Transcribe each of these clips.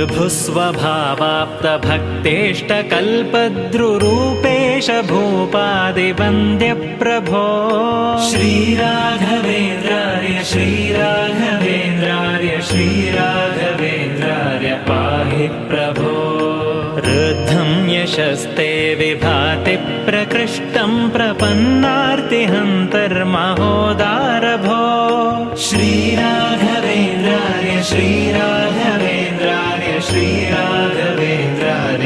ऋभुस्वभावाप्तभक्तेष्टकल्पद्रुरूपेश भूपादिवन्द्यप्रभो। श्रीराघवेन्द्राय श्रीराघवेन्द्राय श्रीराघवेन्द्राय पाहि प्रभो। रुद्धं यशस्ते विभाति प्रकृष्टं प्रपन्नार्तिहन्तर्महोदारभो। श्रीराघवेन्द्राय श्रीराघवेन्द्राय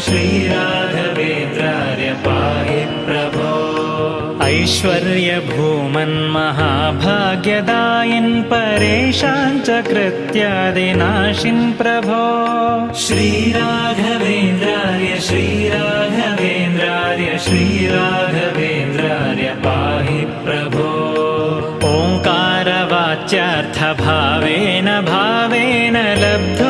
श्रीराघवेन्द्राय पाहि प्रभो। ऐश्वर्यभूमन्महाभाग्यदायिन् परेशान् च कृत्यादिनाशिन् प्रभो। श्रीराघवेन्द्राय श्रीराघवेन्द्राय श्रीराघवेन्द्राय पाहि प्रभो। ओङ्कारवाच्यार्थभावेन भावेन लब्धोदय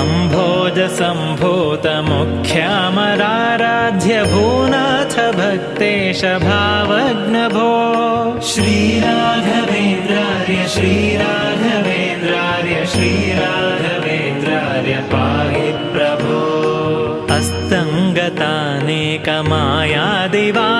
अम्भोजसम्भूतमुख्यामराराध्य भूनाथ भक्तेश भावग्नभो श्रीराघवेन्द्राय श्रीराघवेन्द्राय श्रीराघवेन्द्राय पाहि प्रभो। अस्तङ्गतानेकमायादिवादीश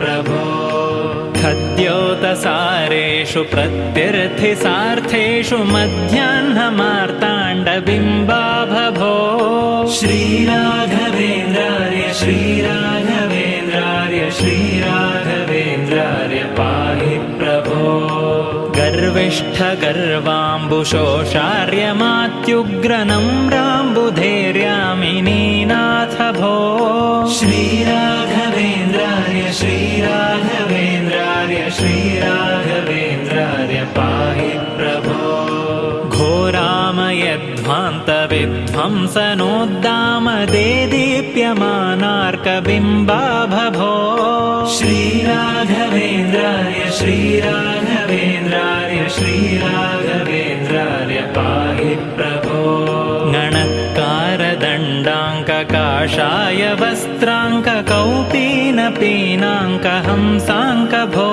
प्रभो खद्योतसारेषु प्रत्यर्थिसार्थेषु मध्याह्नमार्ताण्डबिम्बाभभो श्रीराघवेन्द्रार्य श्रीराघवेन्द्रार्य श्रीराघवेन्द्रार्य गर्विष्ठगर्वाम्बुशोषार्यमात्युग्रनम्राम्बुधैर्यामिनीनाथ भो श्रीराघवेन्द्रार्य श्रीराघवेन्द्रार्य श्रीराघवेन्द्रार्य पाहि प्रभो। घोरामयध्वान्तविध्वंसनोद्दामदेदीप्यमानार्कबिम्बाभभो श्रीराघवेन्द्रार्य श्रीराघवेन्द्रार्य ककाशाय वस्त्राङ्ककौपीनपीनाङ्कहंसाङ्क भो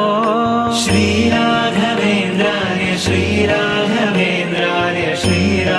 श्रीराघवेन्द्राय श्रीराघवेन्द्राय। श्रीरा